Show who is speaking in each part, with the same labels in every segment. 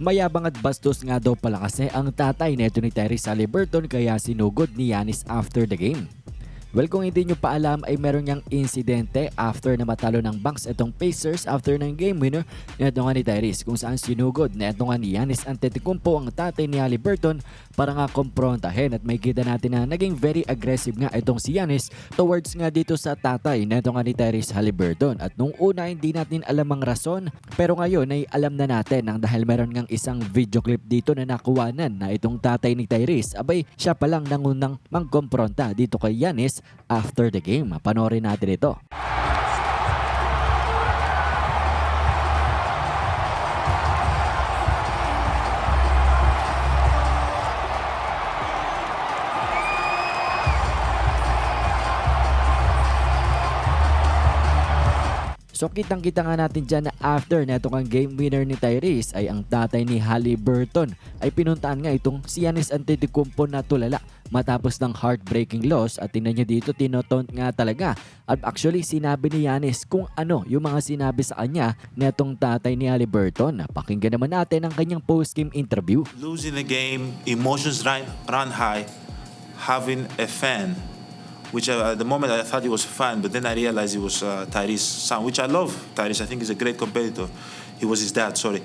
Speaker 1: Mayabang at bastos nga daw pala kasi ang tatay neto ni Tyrese Halliburton kaya sinugod ni Yanis after the game. Well, kung hindi nyo pa alam ay meron niyang insidente after na matalo ng Bucks itong Pacers after ng game winner neto nga ni Tyrese kung saan sinugod neto nga ni Yanis Antetokounmpo ang tatay ni Halliburton para nga komprontahin. At may kita natin na naging very aggressive nga itong si Yanis towards nga dito sa tatay neto nga ni Tyrese Halliburton. At nung una hindi natin alam ang rason pero ngayon ay alam na natin nang dahil meron ngang isang video clip dito na nakuwanan na itong tatay ni Tyrese abay siya pa lang nangunang mangkompronta dito kay Yanis after the game. Panoorin natin ito. So kitang-kita nga natin dyan na after na itong game winner ni Tyrese ay ang tatay ni Halliburton ay pinuntaan nga itong si Giannis Antetokounmpo na tulala matapos ng heartbreaking loss at tingnan nyo dito tinotont nga talaga at actually sinabi ni Giannis kung ano yung mga sinabi sa kanya na itong tatay ni Halliburton. Pakinggan naman natin ang kanyang post-game interview.
Speaker 2: losing a game, emotions run high, having a fan, which uh, at the moment I thought he was fine, but then I realized he was uh, son, which I love. Tyrese, I think he's a great competitor. He was his dad, sorry.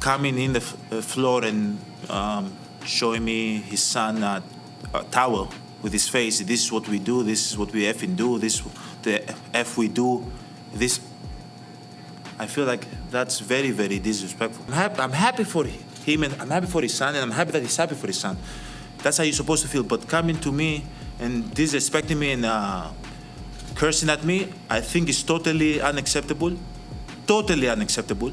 Speaker 2: Coming in the f- uh, floor and um, showing me his son uh, a towel with his face. This is what we do. This is what we effing do. This the f we do. This I feel like that's very, very disrespectful. I'm happy, I'm happy for him and I'm happy for his son and I'm happy that he's happy for his son. That's how you're supposed to feel. But coming to me and disrespecting me and uh, cursing at me, I think is totally unacceptable. Totally unacceptable.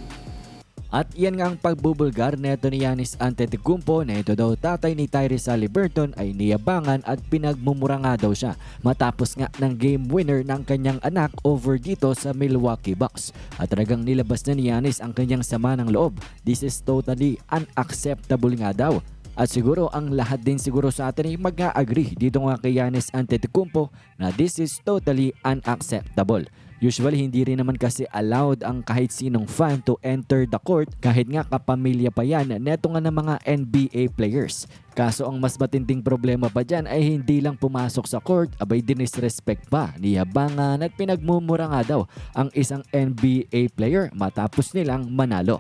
Speaker 1: At yan nga ang pagbubulgar neto ni Yanis Antetokounmpo na ito daw tatay ni Tyrese Halliburton ay niyabangan at pinagmumura nga daw siya matapos nga ng game winner ng kanyang anak over dito sa Milwaukee Bucks. At talagang nilabas na ni Yanis ang kanyang sama ng loob. This is totally unacceptable nga daw. At siguro ang lahat din siguro sa atin ay mag-agree dito nga kay Yanis Antetokounmpo na this is totally unacceptable. Usually hindi rin naman kasi allowed ang kahit sinong fan to enter the court kahit nga kapamilya pa yan neto nga ng mga NBA players. Kaso ang mas matinding problema pa dyan ay hindi lang pumasok sa court abay dinisrespect pa, niyabangan at pinagmumura nga daw ang isang NBA player matapos nilang manalo.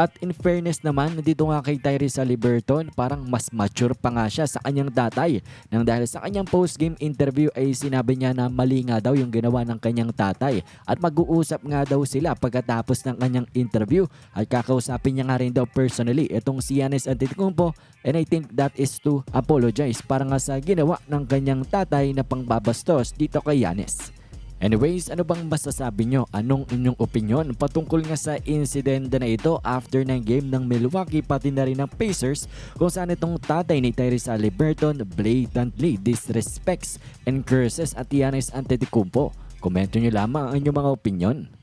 Speaker 1: At in fairness naman, dito nga kay Tyrese Halliburton, parang mas mature pa nga siya sa kanyang tatay. Nang dahil sa kanyang post-game interview ay sinabi niya na mali nga daw yung ginawa ng kanyang tatay. At mag-uusap nga daw sila pagkatapos ng kanyang interview. At kakausapin niya nga rin daw personally itong si Giannis Antetokounmpo. And I think that is to apologize para nga sa ginawa ng kanyang tatay na pangbabastos dito kay Giannis. Anyways, ano bang masasabi nyo? Anong inyong opinion patungkol nga sa incident na ito after ng game ng Milwaukee pati na rin ng Pacers kung saan itong tatay ni Tyrese Halliburton blatantly disrespects and curses at Giannis Antetokounmpo? Komento nyo lamang ang inyong mga opinion.